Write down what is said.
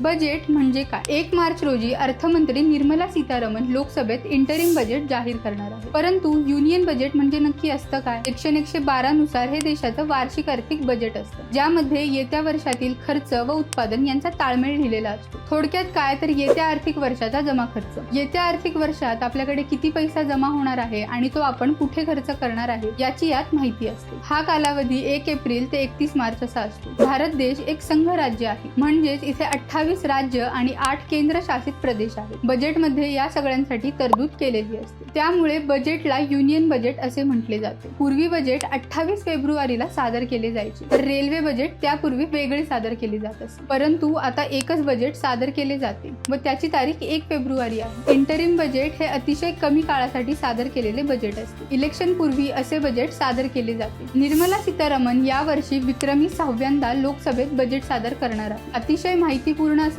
Budget म्हणजे काय? एक मार्च रोजी अर्थमंत्री निर्मला सीतारामन लोकसभेत इंटरिम बजेट जाहीर करणार आहे परंतु युनियन बजेट म्हणजे नक्की असतं काय? सेक्शन एकशे बारा नुसार हे देशाचं वार्षिक आर्थिक बजेट असतं. ज्यामध्ये येत्या वर्षातील खर्च व उत्पादन यांचा ताळमेळ लिहिलेला असतो. थोडक्यात काय तर येत्या आर्थिक वर्षाचा जमा खर्च. येत्या आर्थिक वर्षात आपल्याकडे किती पैसा जमा होणार आहे आणि तो आपण कुठे खर्च करणार आहे याची यात माहिती असते. हा कालावधी एक एप्रिल ते एकतीस मार्च असा असतो. भारत देश एक संघ राज्य आहे. म्हणजेच इथे अठ्ठावीस राज्य आणि आठ केंद्र शासित प्रदेश आहेत. बजेटमध्ये या सगळ्यांसाठी तरतूद केलेली असते. त्यामुळे बजेटला युनियन बजेट असे म्हटले जाते. पूर्वी बजेट अठ्ठावीस फेब्रुवारीला सादर केले जायचे. तर रेल्वे बजेट त्यापूर्वी वेगळे सादर केले जात असे. परंतु आता एकच बजेट सादर केले जाते व त्याची तारीख एक फेब्रुवारी आहे. इंटरिम बजेट हे अतिशय कमी काळासाठी सादर केलेले बजेट असते. इलेक्शन पूर्वी असे बजेट सादर केले जाते. निर्मला सीतारामन यावर्षी विक्रमी सहाव्यांदा लोकसभेत बजेट सादर करणार आहे. अतिशय माहितीपूर्ण